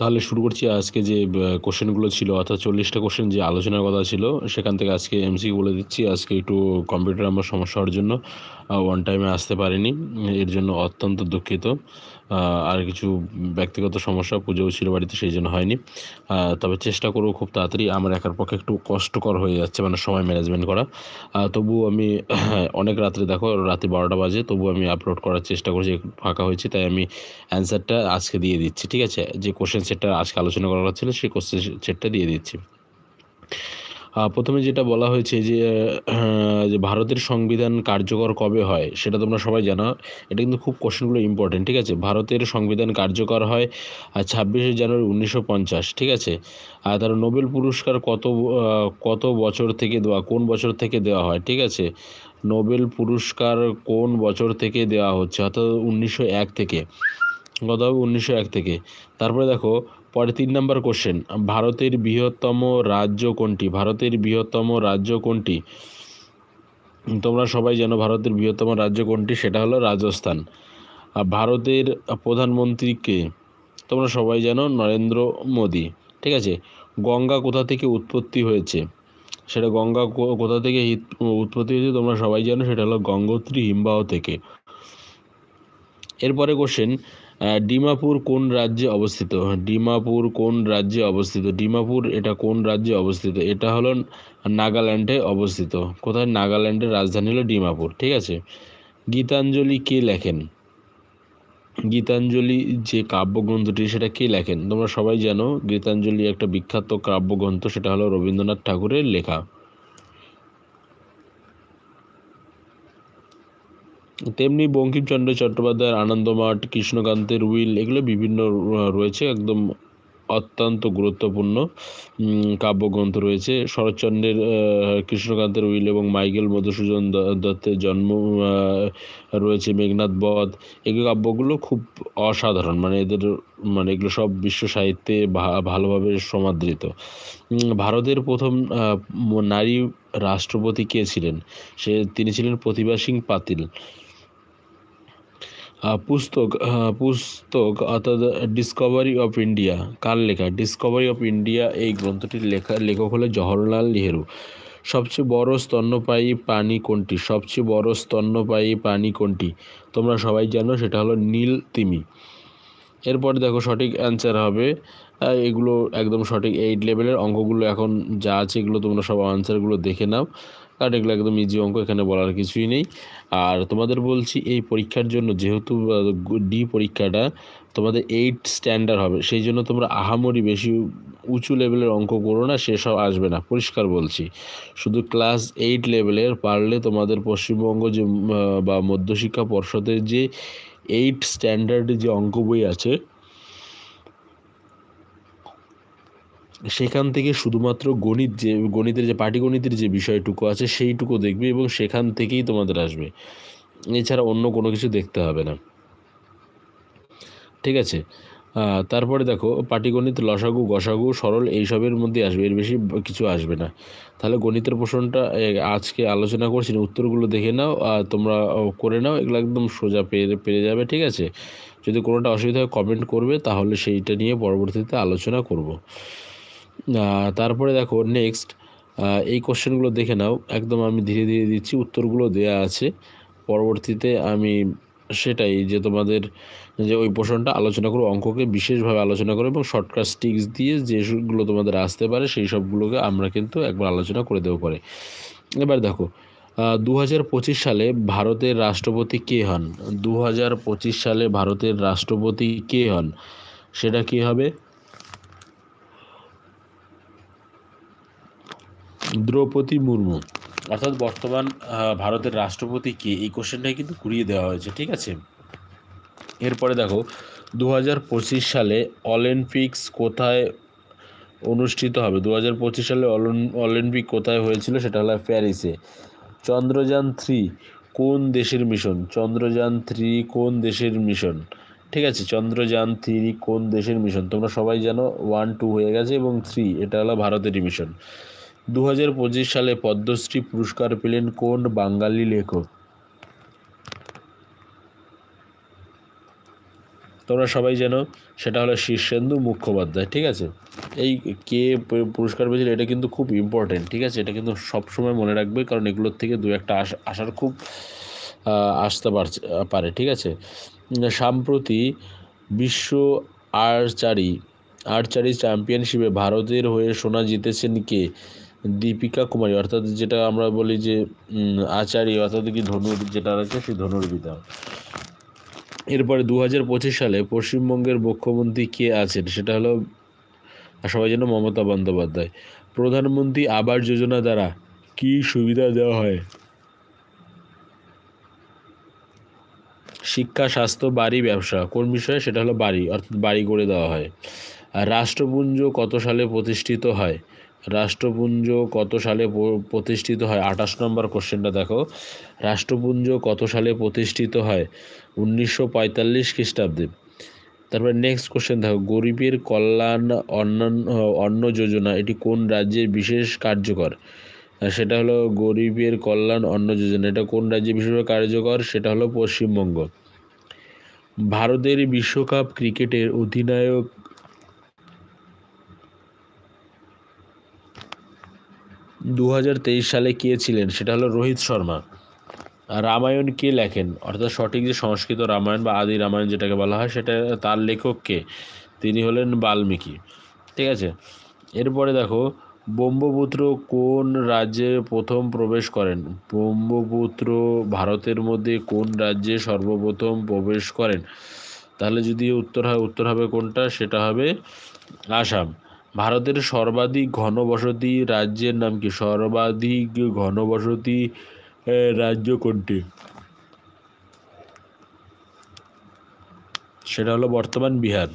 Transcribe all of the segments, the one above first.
তাহলে শুরু করছি আজকে যে কোশ্চেনগুলো ছিল, অর্থাৎ চল্লিশটা কোশ্চেন যে আলোচনার কথা ছিল, সেখান থেকে আজকে এমসি বলে দিচ্ছি। আজকে একটু কম্পিউটার আমার সমস্যা হওয়ার জন্য ওয়ান টাইমে আসতে পারিনি। এর জন্য অত্যন্ত দুঃখিত। আর কিছু ব্যক্তিগত সমস্যা পুজোও ছিল বাড়িতে সেই জন্য হয়নি। তবে চেষ্টা করব খুব তাড়াতাড়ি। আমার একার পক্ষে একটু কষ্টকর হয়ে যাচ্ছে মানে সময় ম্যানেজমেন্ট করা। তবু আমি, অনেক রাত্রে দেখো, রাতে বারোটা বাজে, তবু আমি আপলোড করার চেষ্টা করছি ফাঁকা হয়েছে, তাই আমি অ্যান্সারটা আজকে দিয়ে দিচ্ছি, ঠিক আছে? যে কোশ্চেন সেটটা আজকে আলোচনা করা হচ্ছিল, সেই কোশ্চেন সেটটা দিয়ে দিচ্ছি। প্রথমে যেটা বলা হয়েছে যে ভারতের সংবিধান কার্যকর কবে হয়, সেটা তোমরা সবাই জানো। এটা কিন্তু খুব কোশ্চেনগুলো ইম্পর্টেন্ট ঠিক আছে? ভারতের সংবিধান কার্যকর হয় আর ছাব্বিশে জানুয়ারি উনিশশো পঞ্চাশ, ঠিক আছে? আর তার নোবেল পুরস্কার কত কত বছর থেকে দেওয়া, কোন বছর থেকে দেওয়া হয়, ঠিক আছে? নোবেল পুরস্কার কোন বছর থেকে দেওয়া হচ্ছে, অর্থাৎ উনিশশো এক থেকে হবে উনিশশো এক থেকে। তারপরে দেখো পরে তিন নম্বর কোশ্চেন ভারতের বৃহত্তম রাজ্য কোনটি? ভারতের বৃহত্তম রাজ্য কোনটি? তোমরা সবাই জানো ভারতের বৃহত্তম রাজ্য কোনটি, সেটা হলো রাজস্থান। ভারতের প্রধানমন্ত্রীকে তোমরা সবাই জানো নরেন্দ্র মোদী। ঠিক আছে? গঙ্গা কোথা থেকে উৎপত্তি হয়েছে? সেটা গঙ্গা কোথা থেকে উৎপত্তি হয়েছে তোমরা সবাই জানো, সেটা হলো গঙ্গোত্রী হিমবাহ থেকে। এরপরে কোশ্চেন ডিমাপুর কোন রাজ্যে অবস্থিত? ডিমাপুর কোন রাজ্যে অবস্থিত? ডিমাপুর এটা কোন রাজ্যে অবস্থিত? এটা হলো নাগাল্যান্ডে অবস্থিত। কোথায়? নাগাল্যান্ডের রাজধানী হলো ডিমাপুর, ঠিক আছে? গীতাঞ্জলি কে লেখেন? গীতাঞ্জলি যে কাব্যগ্রন্থটি, সেটা কে লেখেন? তোমরা সবাই জানো, গীতাঞ্জলি একটা বিখ্যাত কাব্যগ্রন্থ, সেটা হলো রবীন্দ্রনাথ ঠাকুরের লেখা। তেমনি বঙ্কিমচন্দ্র চট্টোপাধ্যায়ের আনন্দমাঠ, কৃষ্ণকান্তের উইল এগুলো বিভিন্ন রয়েছে, একদম অত্যন্ত গুরুত্বপূর্ণ কাব্যগ্রন্থ রয়েছে। শরৎচন্দ্রের কৃষ্ণকান্তের উইল এবং মাইকেল মধুসূদন দত্তের জন্ম রয়েছে মেঘনাথ বধ। এগুলো কাব্যগুলো খুব অসাধারণ মানে এদের মানে এগুলো সব বিশ্ব সাহিত্যে ভালোভাবে সমাদৃত। ভারতের প্রথম নারী রাষ্ট্রপতি কে ছিলেন? সে, তিনি ছিলেন প্রতিভা সিং পাতিল। পুস্তক পুস্তক, অর্থাৎ ডিসকভারি অফ ইন্ডিয়া কার লেখা? ডিসকভারি অফ ইন্ডিয়া এই গ্রন্থটির লেখা, লেখক হলো জওহরলাল নেহেরু। সবচেয়ে বড় স্তন্যপায়ী প্রাণী কোনটি? সবচেয়ে বড় স্তন্যপায়ী প্রাণী কোনটি? তোমরা সবাই জানো, সেটা হলো নীল তিমি। এরপর দেখো সঠিক অ্যান্সার হবে। এগুলো একদম সঠিক এইট লেভেলের অঙ্কগুলো এখন যা আছে এগুলো তোমরা সব আনসারগুলো দেখে নাও। কারণ এগুলো একদম ইজি অঙ্ক, এখানে বলার কিছুই নেই। আর তোমাদের বলছি, এই পরীক্ষার জন্য যেহেতু ডি পরীক্ষাটা তোমাদের এইট স্ট্যান্ডার্ড হবে, সেই জন্য তোমরা আহামরি বেশি উঁচু লেভেলের অঙ্ক করো না, সেসব আসবে না। পরিষ্কার বলছি। শুধু ক্লাস এইট লেভেলের পারলে তোমাদের পশ্চিমবঙ্গ যে বা মধ্যশিক্ষা পর্ষদের যে এইট স্ট্যান্ডার্ডে যে অঙ্ক বই আছে সেখান থেকে শুধুমাত্র গণিত যে, গণিতের যে, পাটিগণিতের যে বিষয়টুকু আছে, সেইটুকু দেখবে এবং সেখান থেকেই তোমাদের আসবে। এছাড়া অন্য কোনো কিছু দেখতে হবে না। ঠিক আছে? তারপরে দেখো, পাটিগণিত, লসাগু, গসাগু, সরল এইসবের মধ্যে আসবে, এর বেশি কিছু আসবে না। তাহলে গণিতের প্রশ্নটা আজকে আলোচনা করছি, উত্তরগুলো দেখে নাও আর তোমরা করে নাও, এগুলো একদম সোজা পেয়ে, পেরে যাবে, ঠিক আছে? যদি কোনোটা অসুবিধা হয় কমেন্ট করবে, তাহলে সেইটা নিয়ে পরবর্তীতে আলোচনা করব। তারপরে দেখো নেক্সট এই কোশ্চেনগুলো দেখে নাও। একদম আমি ধীরে ধীরে দিচ্ছি, উত্তরগুলো দেয়া আছে। পরবর্তীতে আমি সেটাই যে তোমাদের যে ওই পোর্শনটা আলোচনা করো অঙ্ককে বিশেষভাবে আলোচনা করো এবং শর্টকাট স্টিক্স দিয়ে যেগুলো তোমাদের আসতে পারে, সেই সবগুলোকে আমরা কিন্তু একবার আলোচনা করে দেবো পরে। এবার দেখো দু হাজার পঁচিশ সালে ভারতের রাষ্ট্রপতি কে হন? দু হাজার পঁচিশ সালে ভারতের রাষ্ট্রপতি কে হন? সেটা কী হবে? দ্রৌপদী মুর্মু। অর্থাৎ বর্তমান ভারতের রাষ্ট্রপতি কে? এই কোশ্চেনটাই কিন্তু ঘুরিয়ে দেওয়া হয়েছে, ঠিক আছে? এরপরে দেখো দু হাজার পঁচিশ সালে অলিম্পিক্স কোথায় অনুষ্ঠিত হবে? দু হাজার পঁচিশ সালে অলিম্পিক কোথায় হয়েছিল? সেটা হলো প্যারিসে। চন্দ্রযান থ্রি কোন দেশের মিশন? চন্দ্রযান থ্রি কোন দেশের মিশন? ঠিক আছে, চন্দ্রযান থ্রি কোন দেশের মিশন? তোমরা সবাই জানো, ওয়ান, টু হয়ে গেছে এবং থ্রি, এটা হলো ভারতেরই মিশন। দু হাজার পঁচিশ সালে পদ্মশ্রী পুরস্কার পেলেন কোন বাঙালি লেখক? তোমরা সবাই জানো, সেটা হলো শীর্ষেন্দু মুখোপাধ্যায়, ঠিক আছে? এই কে পুরস্কার পেয়েছিল এটা কিন্তু খুব ইম্পর্টেন্ট ঠিক আছে? এটা কিন্তু সবসময় মনে রাখবে, কারণ এগুলোর থেকে দু একটা আস আসার খুব আসতে পারছে, পারে, ঠিক আছে? সাম্প্রতি বিশ্ব আর্চারি আর্চারি চ্যাম্পিয়নশিপে ভারতের হয়ে সোনা জিতেছেন কে? দীপিকা কুমারী, অর্থাৎ যেটা আমরা বলি যে আচারী, অর্থাৎ কি ধনুর, যেটা আছে সেই ধনুর ধনুর্বিদ্যা এরপরে দু হাজার পঁচিশ সালে পশ্চিমবঙ্গের মুখ্যমন্ত্রী কে আছেন? সেটা হলো, সবাই যেন মমতা বন্দ্যোপাধ্যায়। প্রধানমন্ত্রী আবাস যোজনা দ্বারা কি সুবিধা দেওয়া হয়? শিক্ষা, স্বাস্থ্য, বাড়ি, ব্যবসা, কোন বিষয়ে? সেটা হলো বাড়ি, অর্থাৎ বাড়ি করে দেওয়া হয়। আর রাষ্ট্রপুঞ্জ কত সালে প্রতিষ্ঠিত হয়? রাষ্ট্রপুঞ্জ কত সালে প্রতিষ্ঠিত হয়? আঠাশ নম্বর কোশ্চেনটা দেখো। রাষ্ট্রপুঞ্জ কত সালে প্রতিষ্ঠিত হয়? উনিশশো পঁয়তাল্লিশ খ্রিস্টাব্দে। তারপরে নেক্সট কোশ্চেন দেখো। গরিবের কল্যাণ অন্যান্য অন্ন যোজনা, এটি কোন রাজ্যের বিশেষ কার্যকর? সেটা হলো গরিবের কল্যাণ অন্ন যোজনা। এটা কোন রাজ্যে বিশেষভাবে কার্যকর? সেটা হলো পশ্চিমবঙ্গ। ভারতের বিশ্বকাপ ক্রিকেটের অধিনায়ক দু হাজার তেইশ সালে কে ছিলেন? সেটা হলো রোহিত শর্মা। রামায়ণ কে লেখেন? অর্থাৎ সঠিক যে সংস্কৃত রামায়ণ বা আদি রামায়ণ যেটাকে বলা হয়, সেটা তার লেখক কে? তিনি হলেন বাল্মীকি। ঠিক আছে? এরপরে দেখো, ব্রহ্মপুত্র কোন রাজ্যে প্রথম প্রবেশ করেন? ব্রহ্মপুত্র ভারতের মধ্যে কোন রাজ্যে সর্বপ্রথম প্রবেশ করেন? তাহলে যদি উত্তর হয়, উত্তর হবে কোনটা? সেটা হবে আসাম। ভারতের সর্বাধিক ঘনবসতি রাজ্যের নাম কি? সর্বাধিক ঘনবসতি রাজ্য কোনটি? সেটা হলো বর্তমান বিহার।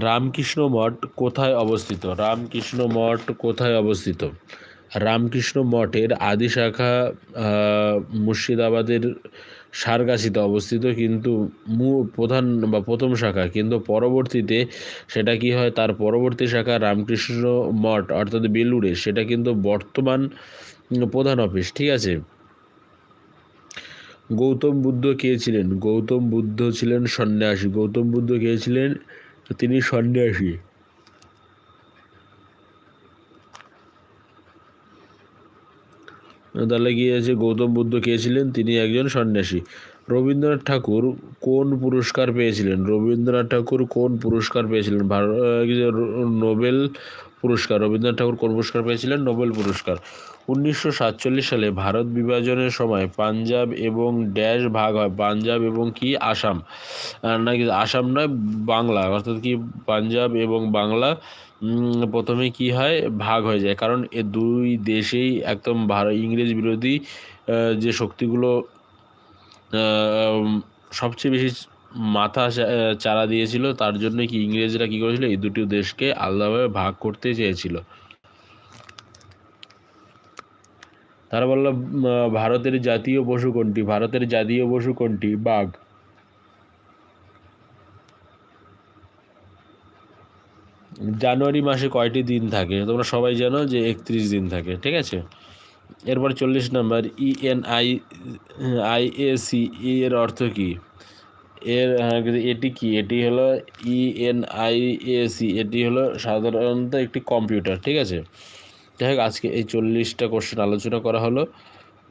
রামকৃষ্ণ মঠ কোথায় অবস্থিত? রামকৃষ্ণ মঠ কোথায় অবস্থিত? রামকৃষ্ণ মঠের আদি শাখা মুর্শিদাবাদের সারগাছিতে অবস্থিত, কিন্তু মু প্রধান বা প্রথম শাখা, কিন্তু পরবর্তীতে সেটা কি হয়? তার পরবর্তী শাখা রামকৃষ্ণ মঠ, অর্থাৎ বেলুড়ে। সেটা কিন্তু বর্তমান প্রধান অফিস, ঠিক আছে? গৌতম বুদ্ধ কে ছিলেন? গৌতম বুদ্ধ ছিলেন সন্ন্যাসী। গৌতম বুদ্ধ কে ছিলেন? তিনি সন্ন্যাসী। তাহলে আছে গৌতম বুদ্ধ কে ছিলেন তিনি একজন সন্ন্যাসী। রবীন্দ্রনাথ ঠাকুর কোন পুরস্কার পেয়েছিলেন? রবীন্দ্রনাথ ঠাকুর কোন পুরস্কার পেয়েছিলেন? ভারত নোবেল পুরস্কার। রবীন্দ্রনাথ ঠাকুর কোন পুরস্কার পেয়েছিলেন? নোবেল পুরস্কার। উনিশশো সাতচল্লিশ সালে ভারত বিভাজনের সময় পাঞ্জাব এবং ড্যাশ ভাগ হয়। পাঞ্জাব এবং কি? আসাম। নাকি আসাম নয়, বাংলা। অর্থাৎ কি? পাঞ্জাব এবং বাংলা। প্রথমে কি হয়? ভাগ হয়ে যায়। কারণ এ দুই দেশেই একদম ভার, ইংরেজ বিরোধী যে শক্তিগুলো সবচেয়ে বেশি মাথা চারা দিয়েছিল, তার জন্য কি ইংরেজরা কি করেছিল? এই দুটি দেশকে আলাদাভাবে ভাগ করতে চেয়েছিল। তারা বলল ভারতের জাতীয় পশু কোনটি? ভারতের জাতীয় পশু কোনটি? বাঘ। জানুয়ারি মাসে কয়টি দিন থাকে? তোমরা সবাই জানো যে একত্রিশ দিন থাকে ঠিক আছে? এরপর চল্লিশ নাম্বার ইএনআই আইএসি এর অর্থ কি? এর হ্যাঁ, এটি কি? এটি হলো ইএনআইএসি এটি হলো সাধারণত একটি কম্পিউটার ঠিক আছে? যাই হোক আজকে এই চল্লিশটা কোশ্চেন আলোচনা করা হলো।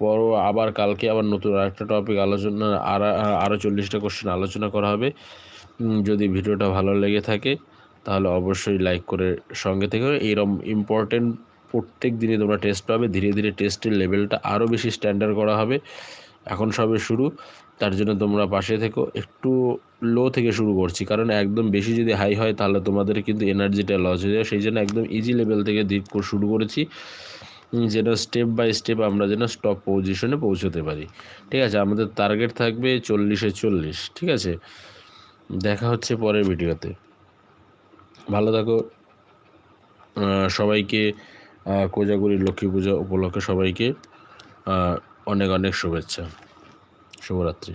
পর আবার কালকে আবার নতুন আরেকটা টপিক আলোচনা আর আরও চল্লিশটা কোশ্চেন আলোচনা করা হবে। যদি ভিডিওটা ভালো লেগে থাকে তাহলে অবশ্যই লাইক করে সঙ্গে থেকে এরম ইম্পর্টেন্ট প্রত্যেক দিনই তোমরা টেস্ট পাবে। ধীরে ধীরে টেস্টের লেভেলটা আরও বেশি স্ট্যান্ডার্ড করা হবে। এখন সবে শুরু, তার জন্য তোমরা পাশে থেকো। একটু লো থেকে শুরু করছি, কারণ একদম বেশি যদি হাই হয় তাহলে তোমাদের কিন্তু এনার্জিটা লস হয়ে যাবে। সেই জন্য একদম ইজি লেভেল থেকে দিক শুরু করেছি। যেন স্টেপ বাই স্টেপ আমরা যেন স্টপ পজিশনে পৌঁছতে পারি। ঠিক আছে, আমাদের টার্গেট থাকবে চল্লিশে চল্লিশ, ঠিক আছে? দেখা হচ্ছে পরের ভিডিওতে ভালো থাকো। সবাইকে কোজাগুরি লক্ষ্মী পূজা উপলক্ষে সবাইকে অনেক অনেক শুভেচ্ছা। শুভরাত্রি।